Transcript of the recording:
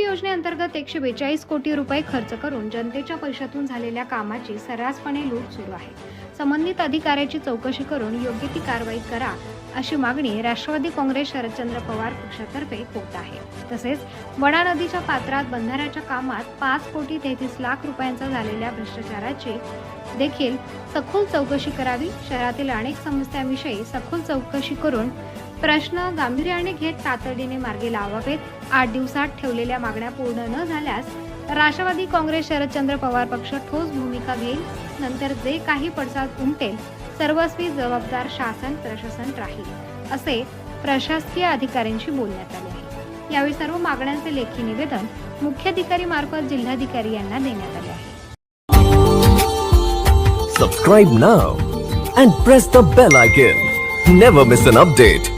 योजनेअंतर्गत एकशे बेचाळीस कोटी रुपये खर्च करून जनतेच्या पैशातून झालेल्या कामाची सर्रासपणे लूट सुरू आहे. संबंधित अधिकाऱ्याची चौकशी करून योग्य ती कारवाई करा अशी मागणी राष्ट्रवादी काँग्रेस शरदचंद्र पवार पक्षातर्फे होत आहे. तसेच वडा नदीच्या पात्रात बंधाऱ्याच्या कामात पाच कोटी तेहतीस लाख रुपयांचा झालेल्या भ्रष्टाचाराची देखील सखोल चौकशी करावी शहरातील अनेक समस्यांविषयी सखोल चौकशी करून प्रश्न गांभीर्याने घेत तातडीने मार्गी लावावेत. आठ दिवसात ठेवलेल्या मागण्या पूर्ण न झाल्यास राष्ट्रवादी काँग्रेस शरदचंद्र पवार पक्ष ठोस भूमिका घेईल. नंतर जे काही पडसाद उमटेल सर्वस्वी जबाबदार शासन प्रशासन राहील असे प्रशासकीय अधिकाऱ्यांशी बोलण्यात आले आहे. यावेळी सर्व मागण्यांचे लेखी निवेदन मुख्याधिकारी मार्फत जिल्हाधिकारी यांना देण्यात आले आहे. Subscribe now and press the bell icon never miss an update